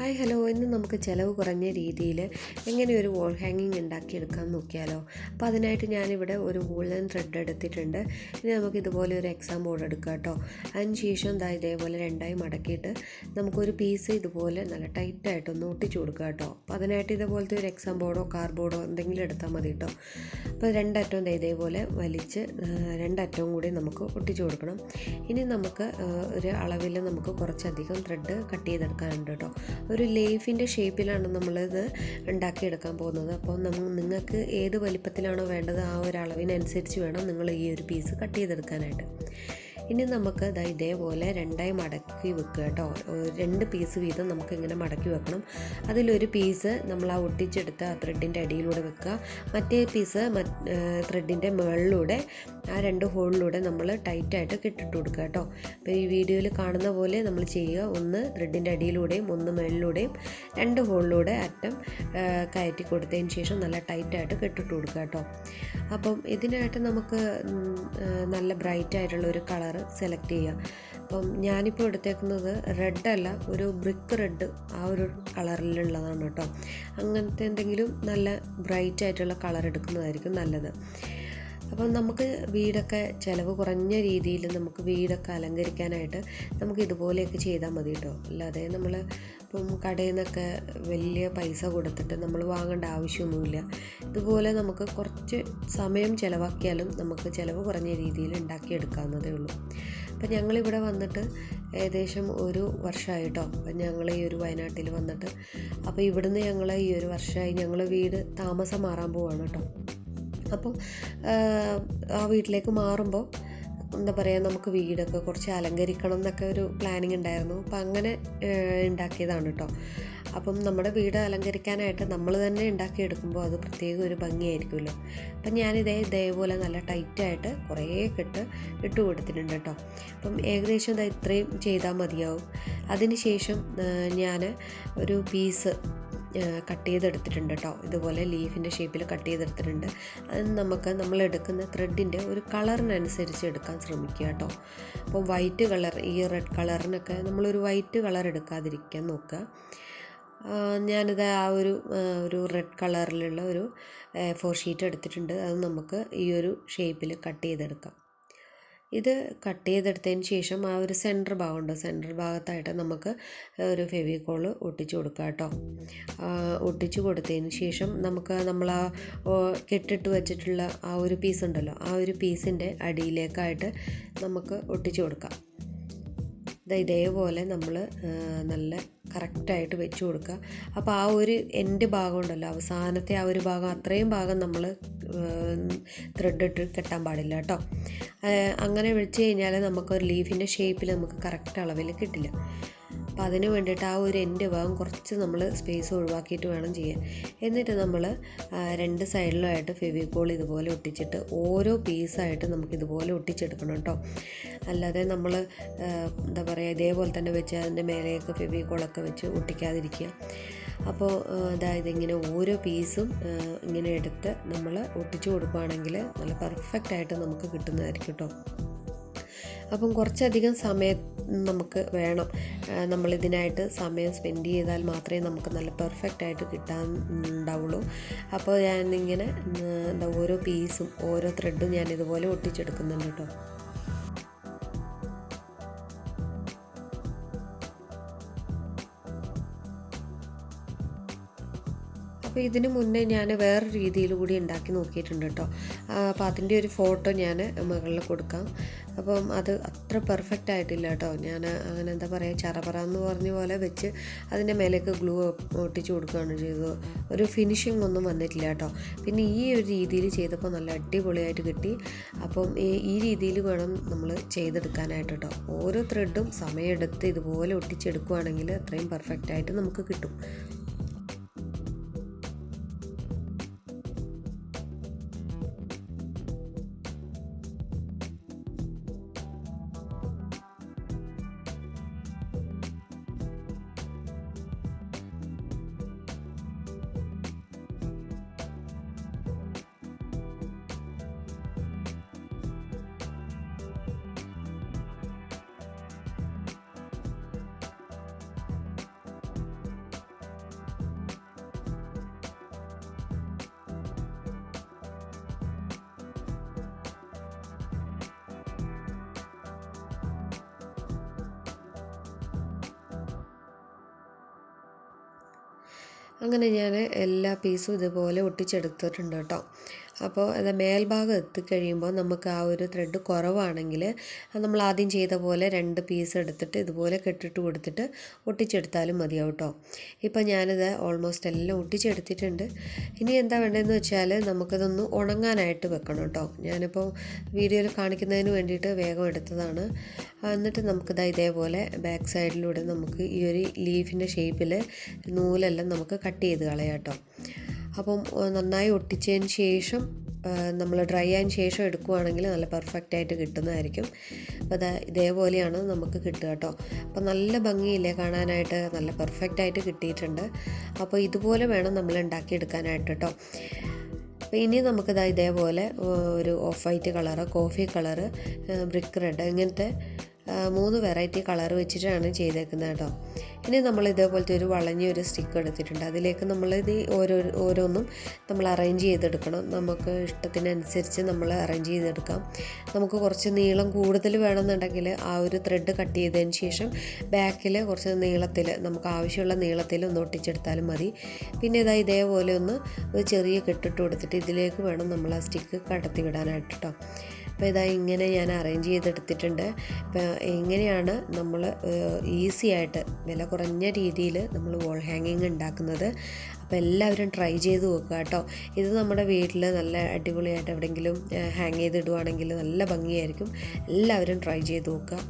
Hi hello. ഇന്ന് നമുക്ക് ചിലവ് കുറഞ്ഞ രീതിയിൽ എങ്ങനെ ഒരു വോൾ ഹാങ്ങിങ് ഉണ്ടാക്കിയെടുക്കാൻ നോക്കിയാലോ. അപ്പോൾ അതിനായിട്ട് ഞാനിവിടെ ഒരു വൂളൻ ത്രെഡ് എടുത്തിട്ടുണ്ട്. ഇനി നമുക്ക് ഇതുപോലെ ഒരു എക്സാം ബോർഡ് എടുക്കാം കേട്ടോ. അതിന് ശേഷം ദാ ഇതേപോലെ രണ്ടായി മടക്കിയിട്ട് നമുക്കൊരു പീസ് ഇതുപോലെ നല്ല ടൈറ്റായിട്ടൊന്ന് ഒട്ടിച്ചു കൊടുക്കുക കേട്ടോ. അപ്പോൾ അതിനായിട്ട് ഇതേപോലത്തെ ഒരു എക്സാം ബോർഡോ കാർഡ്ബോർഡോ എന്തെങ്കിലും എടുത്താൽ മതി കേട്ടോ. അപ്പോൾ രണ്ടറ്റവും ഇതേപോലെ വലിച്ച് രണ്ടറ്റവും കൂടി നമുക്ക് ഒട്ടിച്ചു കൊടുക്കണം. ഇനി നമുക്ക് ഒരു അളവിൽ നമുക്ക് കുറച്ചധികം ത്രെഡ് കട്ട് ചെയ്തെടുക്കാനുണ്ട് കേട്ടോ. ഒരു ലേഫിന്റെ ഷേപ്പിലാണ് നമ്മളിത് ഉണ്ടാക്കിയെടുക്കാൻ പോകുന്നത്. അപ്പോൾ നമ്മൾ നിങ്ങൾക്ക് ഏത് വലിപ്പത്തിലാണോ വേണ്ടത് ആ ഒരു അളവിനനുസരിച്ച് വേണം നിങ്ങൾ ഈ ഒരു പീസ് കട്ട് ചെയ്തെടുക്കാനായിട്ട്. ഇനി നമുക്ക് ദാ ഇതേപോലെ രണ്ടായി മടക്കി വെക്കുക കേട്ടോ. രണ്ട് പീസ് വീതം നമുക്ക് ഇങ്ങനെ മടക്കി വെക്കണം. അതിലൊരു പീസ് നമ്മൾ ആ ഒട്ടിച്ചെടുത്ത് ആ ത്രെഡിന്റെ അടിയിലൂടെ വെക്കുക. മറ്റേ പീസ് ത്രെഡിന്റെ മുകളിലൂടെ ആ രണ്ട് ഹോളിലൂടെ നമ്മൾ ടൈറ്റായിട്ട് കെട്ടിട്ട് കൊടുക്കുക കേട്ടോ. അപ്പോൾ ഈ വീഡിയോയിൽ കാണുന്ന പോലെ നമ്മൾ ചെയ്യുക. ഒന്ന് ത്രെഡിന്റെ അടിയിലൂടെയും ഒന്ന് മുകളിലൂടെയും രണ്ട് ഹോളിലൂടെ അറ്റം കയറ്റി കൊടുത്തതിന് ശേഷം നല്ല ടൈറ്റായിട്ട് കെട്ടിട്ട് കൊടുക്കുക കേട്ടോ. അപ്പം ഇതിനായിട്ട് നമുക്ക് നല്ല ബ്രൈറ്റ് ആയിട്ടുള്ള ഒരു കളറ് സെലക്ട് ചെയ്യുക. അപ്പം ഞാനിപ്പോൾ എടുത്തേക്കുന്നത് റെഡ് അല്ല ഒരു ബ്രിക്ക് റെഡ് ആ ഒരു കളറിലുള്ളതാണ് കേട്ടോ. അങ്ങനത്തെ എന്തെങ്കിലും നല്ല ബ്രൈറ്റ് ആയിട്ടുള്ള കളർ എടുക്കുന്നതായിരിക്കും നല്ലത്. അപ്പം നമുക്ക് വീടൊക്കെ ചിലവ് കുറഞ്ഞ രീതിയിൽ നമുക്ക് വീടൊക്കെ അലങ്കരിക്കാനായിട്ട് നമുക്ക് ഇതുപോലെയൊക്കെ ചെയ്താൽ മതി കേട്ടോ. അല്ലാതെ നമ്മൾ ഇപ്പം കടയിൽ നിന്നൊക്കെ വലിയ പൈസ കൊടുത്തിട്ട് നമ്മൾ വാങ്ങേണ്ട ആവശ്യമൊന്നുമില്ല. ഇതുപോലെ നമുക്ക് കുറച്ച് സമയം ചിലവാക്കിയാലും നമുക്ക് ചിലവ് കുറഞ്ഞ രീതിയിൽ ഉണ്ടാക്കിയെടുക്കാവുന്നതേ ഉള്ളൂ. അപ്പം ഞങ്ങളിവിടെ വന്നിട്ട് ഏകദേശം ഒരു വർഷമായിട്ടോ ഞങ്ങൾ ഈ ഒരു വയനാട്ടിൽ വന്നിട്ട്. അപ്പോൾ ഇവിടുന്ന് ഞങ്ങൾ ഈ ഒരു വർഷമായി ഞങ്ങൾ വീട് താമസം മാറാൻ പോവാണ് കേട്ടോ. അപ്പം ആ വീട്ടിലേക്ക് മാറുമ്പോൾ എന്താ പറയുക നമുക്ക് വീടൊക്കെ കുറച്ച് അലങ്കരിക്കണം എന്നൊക്കെ ഒരു പ്ലാനിങ് ഉണ്ടായിരുന്നു. അപ്പം അങ്ങനെ ഉണ്ടാക്കിയതാണ് കേട്ടോ അപ്പം നമ്മുടെ വീട് അലങ്കരിക്കാനായിട്ട് നമ്മൾ തന്നെ ഉണ്ടാക്കിയെടുക്കുമ്പോൾ അത് പ്രത്യേക ഒരു ഭംഗിയായിരിക്കുമല്ലോ. അപ്പം ഞാനിതേ ഇതേപോലെ നല്ല ടൈറ്റായിട്ട് കുറേ കെട്ട് ഇട്ട് കൊടുത്തിട്ടുണ്ട് കേട്ടോ അപ്പം ഏകദേശം ഇത് ഇത്രയും ചെയ്താൽ മതിയാവും. അതിന് ശേഷം ഞാൻ ഒരു പീസ് കട്ട് ചെയ്തെടുത്തിട്ടുണ്ട് കേട്ടോ ഇതുപോലെ ലീഫിന്റെ ഷേപ്പിൽ കട്ട് ചെയ്തെടുത്തിട്ടുണ്ട്. അത് നമുക്ക് നമ്മൾ എടുക്കുന്ന ത്രെഡിന്റെ ഒരു കളറിനനുസരിച്ച് എടുക്കാൻ ശ്രമിക്കുക കേട്ടോ അപ്പോൾ വൈറ്റ് കളർ ഈ റെഡ് കളറിനൊക്കെ നമ്മളൊരു വൈറ്റ് കളർ എടുക്കാതിരിക്കാൻ നോക്കുക. ഞാനിത് ആ ഒരു ഒരു റെഡ് കളറിലുള്ള ഒരു ഫോർ ഷീറ്റ് എടുത്തിട്ടുണ്ട്. അത് നമുക്ക് ഈ ഒരു ഷേപ്പിൽ കട്ട് ചെയ്തെടുക്കാം. ഇത് കട്ട് ചെയ്തെടുത്തതിന് ശേഷം ആ ഒരു സെന്റർ ഭാഗമുണ്ട്. സെന്റർ ഭാഗത്തായിട്ട് നമുക്ക് ഒരു ഫെവിക്കോൾ ഒട്ടിച്ചു കൊടുക്കാം കേട്ടോ. ഒട്ടിച്ചു കൊടുത്തതിന് ശേഷം നമുക്ക് നമ്മൾ ആ കെട്ടിട്ട് വെച്ചിട്ടുള്ള ആ ഒരു പീസ് ഉണ്ടല്ലോ ആ ഒരു പീസിന്റെ അടിയിലേക്കായിട്ട് നമുക്ക് ഒട്ടിച്ചു കൊടുക്കാം. ഇതേപോലെ നമ്മൾ നല്ല കറക്റ്റായിട്ട് വെച്ച് കൊടുക്കുക. അപ്പോൾ ആ ഒരു എന്റെ ഭാഗം ഉണ്ടല്ലോ അവസാനത്തെ ആ ഒരു ഭാഗം അത്രയും ഭാഗം നമ്മൾ ത്രെഡ് ഇട്ട് കെട്ടാൻ പാടില്ല കേട്ടോ. അങ്ങനെ വെച്ച് കഴിഞ്ഞാൽ നമുക്കൊരു ലീഫിന്റെ ഷേപ്പിൽ നമുക്ക് കറക്റ്റ് അളവിൽ കിട്ടില്ല. അപ്പോൾ അതിന് വേണ്ടിയിട്ട് ആ ഒരു എന്റെ ഭാഗം കുറച്ച് നമ്മൾ സ്പേസ് ഒഴിവാക്കിയിട്ട് വേണം ചെയ്യാൻ. എന്നിട്ട് നമ്മൾ രണ്ട് സൈഡിലുമായിട്ട് ഫെവിക്കോൾ ഇതുപോലെ ഒട്ടിച്ചിട്ട് ഓരോ പീസായിട്ട് നമുക്ക് ഇതുപോലെ ഒട്ടിച്ചെടുക്കണം കേട്ടോ. അല്ലാതെ നമ്മൾ എന്താ പറയുക ഇതേപോലെ തന്നെ വെച്ച് അതിന്റെ മേലെയൊക്കെ ഫെവിക്കോളൊക്കെ വെച്ച് ഒട്ടിക്കാതിരിക്കുക. അപ്പോൾ അതായത് ഇങ്ങനെ ഓരോ പീസും ഇങ്ങനെ എടുത്ത് നമ്മൾ ഒട്ടിച്ചു കൊടുക്കുകയാണെങ്കിൽ നല്ല പെർഫെക്റ്റ് ആയിട്ട് നമുക്ക് കിട്ടുന്നതായിരിക്കും കേട്ടോ. അപ്പം കുറച്ചധികം സമയം നമുക്ക് വേണം. നമ്മളിതിനായിട്ട് സമയം സ്പെൻഡ് ചെയ്താൽ മാത്രമേ നമുക്ക് നല്ല പെർഫെക്റ്റ് ആയിട്ട് കിട്ടാൻ ഉണ്ടാവുള്ളൂ. അപ്പോൾ ഞാനിങ്ങനെ എന്താ ഓരോ പീസും ഓരോ ത്രെഡും ഞാൻ ഇതുപോലെ ഒട്ടിച്ചെടുക്കുന്നുണ്ട് കേട്ടോ. അപ്പോൾ ഇതിനു മുന്നേ ഞാൻ വേറെ രീതിയിൽ കൂടി ഉണ്ടാക്കി നോക്കിയിട്ടുണ്ട് കേട്ടോ. അപ്പോൾ അതിന്റെ ഒരു ഫോട്ടോ ഞാൻ മകളിൽ കൊടുക്കാം. അപ്പം അത് അത്ര പെർഫെക്റ്റ് ആയിട്ടില്ല കേട്ടോ. ഞാൻ അങ്ങനെ എന്താ പറയുക ചറപറ എന്ന് പറഞ്ഞ പോലെ വെച്ച് അതിന്റെ മേലേക്ക് ഗ്ലൂ ഒട്ടിച്ച് കൊടുക്കുകയാണ് ചെയ്തത്. ഒരു ഫിനിഷിംഗ് ഒന്നും വന്നിട്ടില്ല കേട്ടോ. പിന്നെ ഈ ഒരു രീതിയിൽ ചെയ്തപ്പോൾ നല്ല അടിപൊളിയായിട്ട് കിട്ടി. അപ്പം ഈ- രീതിയിൽ വേണം നമ്മൾ ചെയ്തെടുക്കാനായിട്ട് കേട്ടോ. ഓരോ ത്രെഡും സമയമെടുത്ത് ഇതുപോലെ ഒട്ടിച്ചെടുക്കുകയാണെങ്കിൽ അത്രയും പെർഫെക്റ്റ് ആയിട്ട് നമുക്ക് കിട്ടും. അങ്ങനെ ഞാൻ എല്ലാ പീസും ഇതുപോലെ ഒട്ടിച്ചെടുത്തിട്ടുണ്ട് കേട്ടോ. അപ്പോൾ അത് മേൽഭാഗം എത്തിക്കഴിയുമ്പോൾ നമുക്ക് ആ ഒരു ത്രെഡ് കുറവാണെങ്കിൽ നമ്മൾ ആദ്യം ചെയ്ത പോലെ രണ്ട് പീസ് എടുത്തിട്ട് ഇതുപോലെ കെട്ടിട്ട് കൊടുത്തിട്ട് ഒട്ടിച്ചെടുത്താലും മതിയാവും കേട്ടോ. ഇപ്പോൾ ഞാനിത് ഓൾമോസ്റ്റ് എല്ലാം ഒട്ടിച്ചെടുത്തിട്ടുണ്ട്. ഇനി എന്താ വേണ്ടതെന്ന് വെച്ചാൽ നമുക്കിതൊന്ന് ഉണങ്ങാനായിട്ട് വെക്കണം കേട്ടോ. ഞാനിപ്പോൾ വീഡിയോയിൽ കാണിക്കുന്നതിന് വേണ്ടിയിട്ട് വേഗം എടുത്തതാണ്. എന്നിട്ട് നമുക്കിതാ ഇതേപോലെ ബാക്ക് സൈഡിലൂടെ നമുക്ക് ഈ ഒരു ലീഫിന്റെ ഷേപ്പിൽ നൂലെല്ലാം നമുക്ക് കട്ട് ചെയ്ത് കളയാം കേട്ടോ. അപ്പം നന്നായി ഒട്ടിച്ചതിന് ശേഷം നമ്മൾ ഡ്രൈ ആയതിന് ശേഷം എടുക്കുവാണെങ്കിൽ നല്ല പെർഫെക്റ്റ് ആയിട്ട് കിട്ടുന്നതായിരിക്കും. അപ്പോൾ അത് ഇതേപോലെയാണ് നമുക്ക് കിട്ടുക കേട്ടോ. അപ്പോൾ നല്ല ഭംഗിയില്ലേ കാണാനായിട്ട്? നല്ല പെർഫെക്റ്റ് ആയിട്ട് കിട്ടിയിട്ടുണ്ട്. അപ്പോൾ ഇതുപോലെ വേണം നമ്മൾ ഉണ്ടാക്കിയെടുക്കാനായിട്ട് കേട്ടോ. അപ്പോൾ ഇനി നമുക്കിതാ ഇതേപോലെ ഒരു off white colour coffee colour brick red ഇങ്ങനത്തെ മൂന്ന് വെറൈറ്റി കളർ വെച്ചിട്ടാണ് ചെയ്തേക്കുന്നത് കേട്ടോ. ഇനി നമ്മൾ ഇതേപോലത്തെ ഒരു വളഞ്ഞ ഒരു സ്റ്റിക്ക് എടുത്തിട്ടുണ്ട്. അതിലേക്ക് നമ്മൾ ഇത് ഓരോ ഓരോന്നും നമ്മൾ അറേഞ്ച് ചെയ്തെടുക്കണം. നമുക്ക് ഇഷ്ടത്തിനനുസരിച്ച് നമ്മൾ അറേഞ്ച് ചെയ്തെടുക്കാം. നമുക്ക് കുറച്ച് നീളം കൂടുതൽ വേണമെന്നുണ്ടെങ്കിൽ ആ ഒരു ത്രെഡ് കട്ട് ചെയ്തതിന് ശേഷം ബാക്കിൽ കുറച്ച് നീളത്തിൽ നമുക്ക് ആവശ്യമുള്ള നീളത്തിൽ ഒന്ന് ഒട്ടിച്ചെടുത്താലും മതി. പിന്നെ ഇതാ ഇതേപോലെ ഒന്ന് ഒരു ചെറിയ കെട്ടിട്ട് കൊടുത്തിട്ട് ഇതിലേക്ക് വേണം നമ്മൾ ആ സ്റ്റിക്ക് കടത്തി വിടാനായിട്ട് കേട്ടോ. അപ്പോൾ ഇതാ ഇങ്ങനെ ഞാൻ അറേഞ്ച് ചെയ്തെടുത്തിട്ടുണ്ട്. അപ്പോൾ എങ്ങനെയാണ് നമ്മൾ ഈസി ആയിട്ട് വില കുറഞ്ഞ രീതിയിൽ നമ്മൾ വോൾ ഹാങ്ങിങ് ഉണ്ടാക്കുന്നത്? അപ്പോൾ എല്ലാവരും ട്രൈ ചെയ്ത് നോക്കുക കേട്ടോ. ഇത് നമ്മുടെ വീട്ടിൽ നല്ല അടിപൊളിയായിട്ട് എവിടെയെങ്കിലും ഹാങ് ചെയ്തിടുവാണെങ്കിൽ നല്ല ഭംഗിയായിരിക്കും. എല്ലാവരും ട്രൈ ചെയ്ത് നോക്കുക.